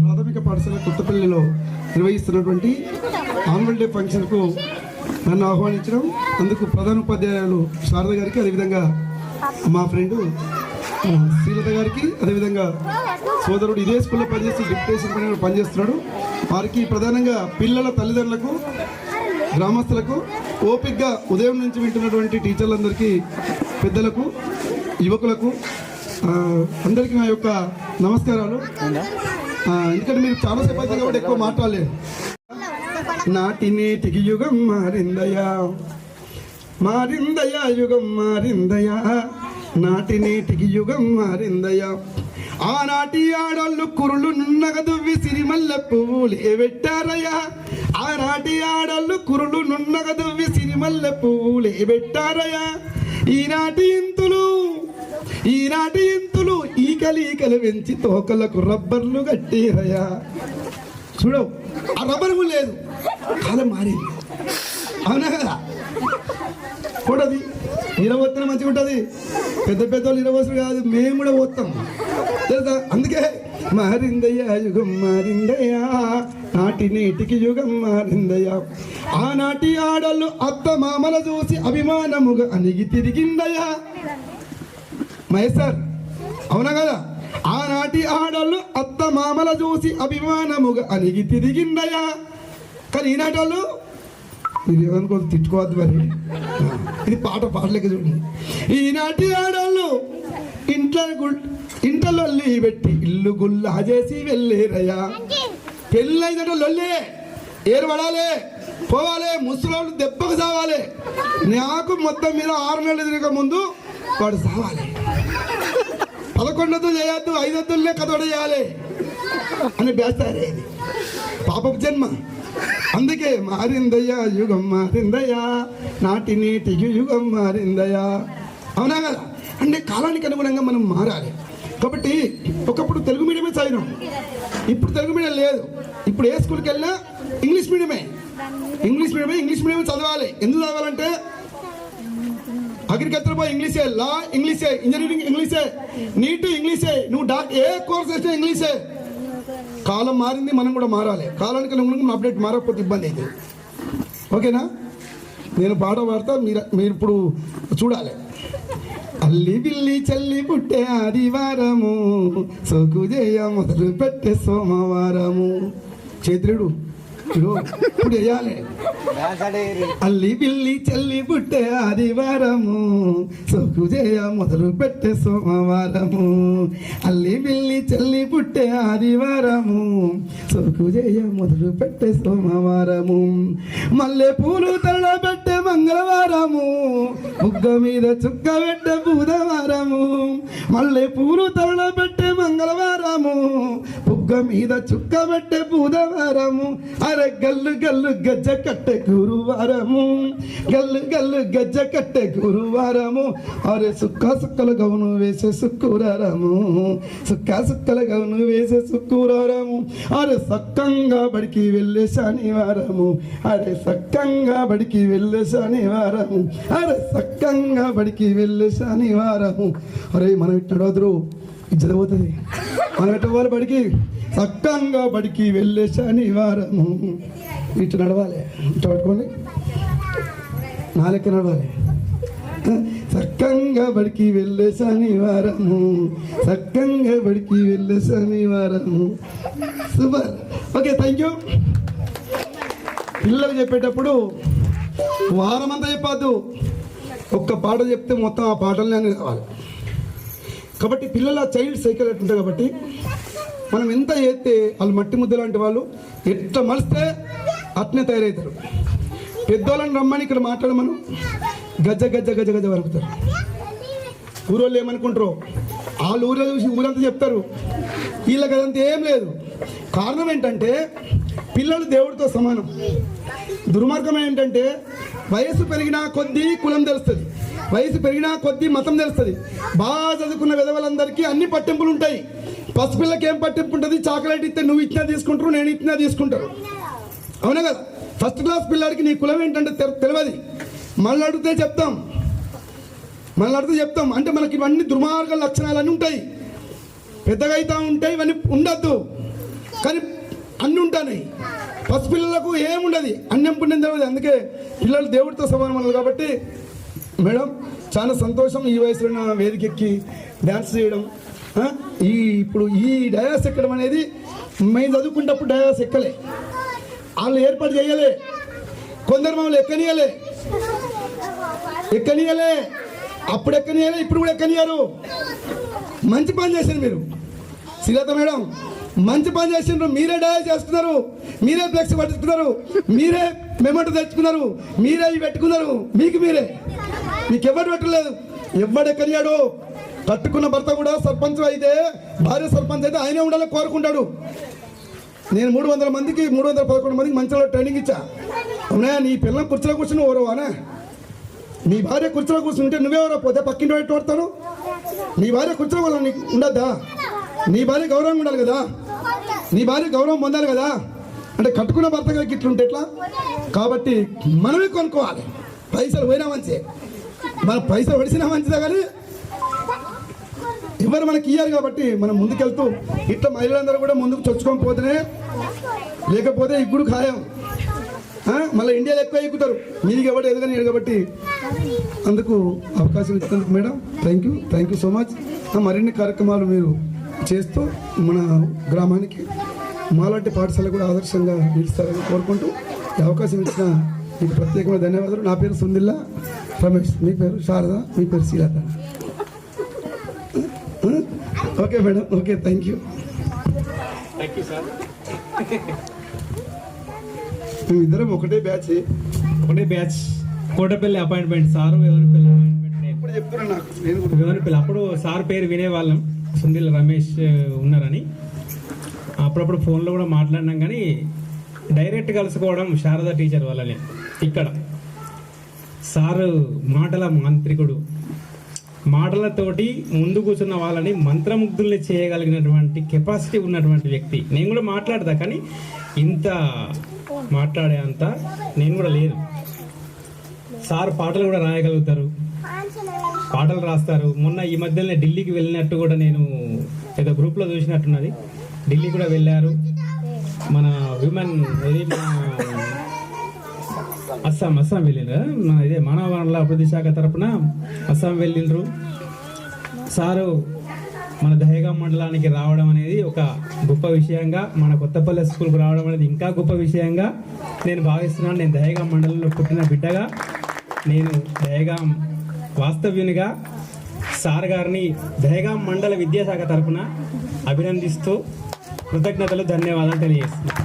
ప్రాథమిక పాఠశాల కొత్తపల్లిలో నిర్వహిస్తున్నటువంటి ఆన్యువల్ డే ఫంక్షన్కు నన్ను ఆహ్వానించడం అందుకు ప్రధాన ఉపాధ్యాయులు శారద గారికి అదేవిధంగా మా ఫ్రెండ్ శ్రీలత గారికి అదేవిధంగా సోదరుడు ఇదే స్కూల్లో పనిచేస్తూ డిప్యూటేషన్ పని పనిచేస్తున్నాడు. వారికి ప్రధానంగా పిల్లల తల్లిదండ్రులకు గ్రామస్తులకు ఓపిక్గా ఉదయం నుంచి వింటున్నటువంటి టీచర్లందరికీ పెద్దలకు యువకులకు అందరికీ నా యొక్క నమస్కారాలు. ఎందుకంటే మీరు చాలా సేపు అయితే కాబట్టి ఎక్కువ మాట్లాడలేదు. నాటి నేటికి యుగం మారిందయా? మారిందయా యుగం మారిందయా? నాటి నేటికి యుగం మారిందయా? ఆనాటి ఆడళ్ళు కురులు నున్నగ దువ్వి పువ్వులు ఏబెట్టారయ్యా పెట్టారయ్యా ఆనాటి ఆడళ్ళు కురులు నున్నగ దువ్వి పువ్వులు పువ్వులే పెట్టారయ్యా ఈనాటి ఇంతులు ఈనాటి ఇంతులు ఈకలు పెంచి తోకలకు రబ్బర్లు కట్టిరయ్యా. చూడవు ఆ రబ్బరు లేదు. కాలం మారింది. అవునా కదా? కూడది ఇరవత్తన మంచిగా ఉంటుంది. పెద్ద పెద్ద వాళ్ళు కాదు మేము కూడా పోతాం. తెలుసా? అందుకే మారిందయ్యా యుగం మారిందయ్యా. నాటి నేటికి యుగం మారిందయ్యా. ఆనాటి ఆడళ్ళు అత్త మామల చూసి అభిమానముగా అణిగి తిరిగిందయ్యా. మహేశ్వర్ సార్ అవునా కదా? ఆనాటి ఆడళ్ళు అత్త మామల చూసి అభిమానముగా అలిగి తిరిగిందయ్యా కానీ ఈనాటి వాళ్ళు మీరు ఏమనుకో తిట్టుకోవద్దు మరి. ఇది పాట పాటలేక చూడండి. ఈనాటి ఆడళ్ళు ఇంట్లో ఇంట్లో లొల్లి పెట్టి ఇల్లు గుల్లా చేసి వెళ్ళేరయ్యా. పెళ్ళైందంటే లొల్లే ఏర్పడాలి పోవాలి ముసలోళ్ళు దెబ్బకు సావాలి. నాకు మొత్తం మీద ఆరు నెలలు తిరగక ముందు వాడు సావాలి. పదకొండొద్దు చేయొద్దు ఐదొద్దులనే కథ చేయాలి అని బేస్తారే పాపపు జన్మ. అందుకే మారిందయ్యా యుగం మారిందయ్యా. నాటి నీటి యుగం మారిందయ్యా. అవునా కదా? అంటే కాలానికి అనుగుణంగా మనం మారాలి. కాబట్టి ఒకప్పుడు తెలుగు మీడియమే చదివినాం ఇప్పుడు తెలుగు మీడియం లేదు. ఇప్పుడు ఏ స్కూల్కి వెళ్ళినా ఇంగ్లీష్ మీడియమే. ఇంగ్లీష్ మీడియమే ఇంగ్లీష్ మీడియం చదవాలి. ఎందుకు చదవాలంటే అగ్రికల్చర్ పోయి ఇంగ్లీషే లా ఇంగ్లీషే ఇంజనీరింగ్ ఇంగ్లీషే నీటు ఇంగ్లీషే నువ్వు డాక్టర్ ఏ కోర్స్ చేసినా ఇంగ్లీషే. కాలం మారింది మనం కూడా మారాలి. కాలానికి అనుగుణంగా అప్డేట్ మారకపోతే ఇబ్బంది అయితే. ఓకేనా? నేను పాట పాడతా మీరు మీరు ఇప్పుడు చూడాలి. అల్లి బిల్లి చల్లి పుట్టే ఆదివారము సోకు చేయ మొదలు పెట్టే సోమవారము చేతుడు ఇప్పుడు వేయాలి అల్లి బిల్లి చల్లి పుట్టే ఆదివారము సోకు చేయ మొదలు పెట్టే సోమవారము. అల్లి బిల్లి చల్లి పుట్టే ఆదివారము సోకు చేయ మొదలు పెట్టే సోమవారము. మల్లె పూలు పెట్టే మంగళవారము బుగ్గ మీద చుక్క పెట్టే బుధవారము. మల్లె పూలు తరలబెట్టే మంగళవారము బుగ్గ మీద చుక్క పెట్టే బుధవారము. అరే గల్లు గల్లు గజ్జ కట్టె గురువారము. గల్లు గల్లు గజ్జ కట్టె గురువారము. అరే సుక్క సుక్కల గౌను వేసే శుక్రవారము. సుక్క సుక్కల గౌను వేసే శుక్రవారము. అరే సక్కంగా బడికి వెళ్ళే శనివారము. అరే సక్కంగా బడికి వెళ్ళే శనివారము. అరే సక్కంగా బడికి వెళ్ళే శనివారము. అరే మనం ఇట్లా వదరు ఇది చదిపోతుంది మనం ఎట్ట పోవాలి బడికి? సక్కంగా బడికి వెళ్ళే శనివారము ఇటు నడవాలి. ఇటు పట్టుకోండి. నాలుగు నడవాలి. సక్కంగా బడికి వెళ్ళే శనివారము సక్కంగా బడికి వెళ్ళే శనివారము సూపర్. ఓకే థ్యాంక్ యూ పిల్లలు చెప్పేటప్పుడు వారమంతా చెప్పద్దు. ఒక్క పాట చెప్తే మొత్తం ఆ పాటలనే కావాలి కాబట్టి పిల్లల చైల్డ్ సైకిల్ ఉంటుంది కాబట్టి మనం ఎంత చేస్తే వాళ్ళు మట్టి ముద్ద లాంటి వాళ్ళు ఎట్లా మలిస్తే అట్నే తయారవుతారు. పెద్దోళ్ళని రమ్మని ఇక్కడ మాట్లాడమను. గజ్జ గజ్జ గజ్జ గజ్జ వరుకుతారు ఊరోళ్ళు ఏమనుకుంటారో వాళ్ళు ఊరిలో చూసి ఊరంతా చెప్తారు. వీళ్ళకి అదంతా ఏం లేదు. కారణం ఏంటంటే పిల్లలు దేవుడితో సమానం. దుర్మార్గం ఏంటంటే వయసు పెరిగినా కొద్దీ కులం తెలుస్తుంది. వయసు పెరిగినా కొద్దీ మతం తెలుస్తుంది. బాగా చదువుకున్న విధవలందరికీ అన్ని పట్టింపులు ఉంటాయి పసిపిల్లకి ఏం పట్టింపు ఉంటుంది చాక్లెట్ ఇస్తే నువ్వు ఇచ్చినా తీసుకుంటారు నేను ఇచ్చినా తీసుకుంటారు. అవునా కదా? ఫస్ట్ క్లాస్ పిల్లాడికి నీ కులం ఏంటంటే తె- తెలియదు మళ్ళీ అడిగితే చెప్తాం. మళ్ళీ అడిగితే చెప్తాం. అంటే మనకి ఇవన్నీ దుర్మార్గ లక్షణాలన్నీ ఉంటాయి. పెద్దగా అవుతా ఉంటాయి ఇవన్నీ ఉండద్దు. కానీ అన్నీ ఉంటాయి పసిపిల్లలకు ఏముండదు? అన్నం పుణ్యం తెలియదు అందుకే పిల్లలు దేవుడితో సమానం అన్నారు కాబట్టి మేడం చాలా సంతోషం ఈ వయసులో నా వేదికెక్కి డ్యాన్స్ చేయడం. ఈ ఇప్పుడు ఈ డయాస్ ఎక్కడం అనేది మేము చదువుకున్నప్పుడు డయాస్ ఎక్కలే. వాళ్ళు ఏర్పాటు చేయలే. కొందరు మమ్మల్ని ఎక్కనియలే. ఎక్కనియలే. అప్పుడు ఎక్కనియలే ఇప్పుడు కూడా ఎక్కనియారు. మంచి పని చేశారు మీరు. శ్రీలత మేడం మంచి పని చేసిండ్రు. మీరే డయాస్ చేస్తున్నారు మీరే ఫ్లెక్స్ పట్టుకున్నారు మీరే మెమెంట్ తెచ్చుకున్నారు. మీరే ఇవి పెట్టుకున్నారు. మీకు మీరే. మీకు ఎవరు పెట్టలేదు. ఎవడు కట్టుకున్న భర్త కూడా సర్పంచ్ అయితే భార్య సర్పంచ్ అయితే ఆయనే ఉండాలని కోరుకుంటాడు. నేను మూడు వందల మందికి మూడు వందల పదకొండు మందికి మంచిలో ట్రైనింగ్ ఇచ్చా. అవునా నీ పిల్లల కుర్చీలో కూర్చుని ఓరవానా నీ భార్య కుర్చీలో కూర్చుంటే నువ్వెవరో పోతే పక్కింటి పెట్టి ఓడతాను నీ భార్య కుర్చీలో వల్ల నీకు ఉండద్దా? నీ భార్య గౌరవం ఉండాలి కదా? నీ భార్య గౌరవం పొందాలి కదా? అంటే కట్టుకున్న భర్తగా ఇట్లుంటే ఎట్లా? కాబట్టి మనమే కొనుక్కోవాలి. పైసలు పోయినా మంచి మన పైసలు పడిసినా మంచిదే కానీ ఎవరు మనకి ఇయ్యారు కాబట్టి మనం ముందుకెళ్తూ. ఇట్లా మహిళలందరూ కూడా ముందుకు చొచ్చుకొని పోతేనే లేకపోతే ఇప్పుడు ఖాయం. మళ్ళీ ఇండియాలో ఎక్కువ ఎక్కుతారు. మీకు ఎవరు ఎదగని కాబట్టి అందుకు అవకాశం ఇచ్చినందుకు madam thank you thank you so much ఆ మరిన్ని కార్యక్రమాలు మీరు చేస్తూ మన గ్రామానికి మాలాంటి పాఠశాల కూడా ఆదర్శంగా నిలుస్తారని కోరుకుంటూ ఈ అవకాశం ఇచ్చిన మీకు ప్రత్యేకమైన ధన్యవాదాలు. నా పేరు సుందిల్లా రమేష్ మీ పేరు శారద మీ పేరు Srilatha okay madam okay thank you మేమిద్దరం ఒకటే బ్యాచ్ ఒకటే బ్యాచ్ కోటపల్లి అపాయింట్మెంట్ సారు నేను ఇప్పుడు చెప్తున్నా నాకు? నేను కూడా ఎవరిపల్లి అప్పుడు సార్ పేరు వినేవాళ్ళం. సుందిల్ రమేష్ ఉన్నారని. అప్పుడప్పుడు ఫోన్లో కూడా మాట్లాడినాం కానీ డైరెక్ట్ కలుసుకోవడం శారద టీచర్ వల్లనే. ఇక్కడ. సారు మాటల మాంత్రికుడు. మాటలతోటి ముందు కూర్చున్న వాళ్ళని మంత్రముగ్ధుల్ని చేయగలిగినటువంటి కెపాసిటీ ఉన్నటువంటి వ్యక్తి. నేను కూడా మాట్లాడతా కానీ ఇంత మాట్లాడే అంత నేను కూడా లేదు సార్ పాటలు కూడా రాయగలుగుతారు. పాటలు రాస్తారు. మొన్న ఈ మధ్యనే ఢిల్లీకి వెళ్ళినట్టు కూడా నేను ఏదో గ్రూప్లో చూసినట్టున్నది. ఢిల్లీ కూడా వెళ్ళారు. మన విమెన్ మన అస్సాం. అస్సాం వెళ్ళిండ్రా? మన ఇదే మానవ వనరుల అభివృద్ధి శాఖ తరపున అస్సాం వెళ్ళిండ్రు. సారు మన దహేగా మండలానికి రావడం అనేది ఒక గొప్ప విషయంగా మన కొత్తపల్లి స్కూల్కి రావడం అనేది ఇంకా గొప్ప విషయంగా నేను భావిస్తున్నాను. నేను దహేగా మండలంలో పుట్టిన బిడ్డగా నేను దహేగా వాస్తవ్యునిగా సార్ గారిని దహేగా మండల విద్యాశాఖ తరపున అభినందిస్తూ కృతజ్ఞతలు ధన్యవాదాలు తెలియజేస్తున్నాను.